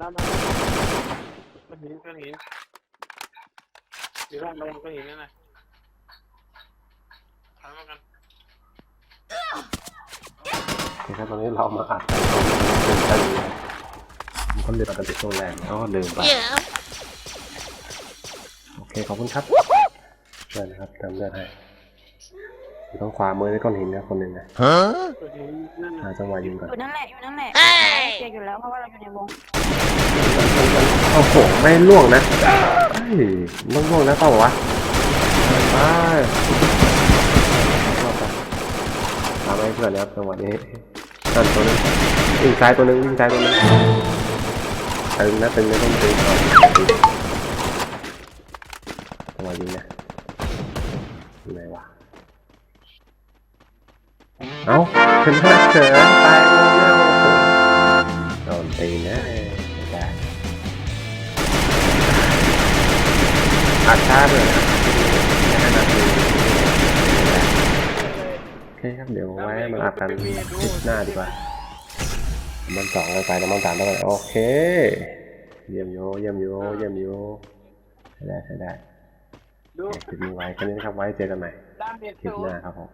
ด้านหน้าก้อนหินก้อนหินอยู่ด้านบนก้อนหินนั่นน่ะทำมากันนะครับตอนนี้เรามาอัดกันเป็นไปมันก็ลืมปกติช่วงแรกก็ลืมไป โอเค ขอบคุณครับเชิญนะครับเติมเลือดให้ อยู่ทางขวามือในก้อนหินนะคนหนึ่งนะก้อนหินนั่นหาน่ะจังหวะยิงก่อนอยู่นั่นแหละอยู่นั่นแหละเจออยู่แล้วเพราะว่าเราอยู่ในวงโอ้โหไม่ล่วงนะเฮ้ยต้องล่วงนะเปล่าวะไปทำให้เพื่อนนะครับจังหวะนี้นั่นตัวนึงวิ่งซ้ายตัวนึงวิ่งซ้ายตัวนึงตึงนะตึงนะต้องตึงก่อนตึงจังหวะยิงนะยังไงวะ เอาเป็นหน้าเขินตายแล้วโอ้โหโดนตีนะไม่ได้อัดช้าเลยนะไม่นาทีโอเคครับเดี๋ยวไว้มาอัดกันคลิปหน้าดีกว่ามันสองกันไปแล้วมันสามแล้วโอเค เยี่ยมโยเยี่ยมโยเยี่ยมโยใช้ได้ใช้ได้คลิปนี้ไว้แค่นี้ครับไว้เจอกันใหม่คลิปหน้าครับผม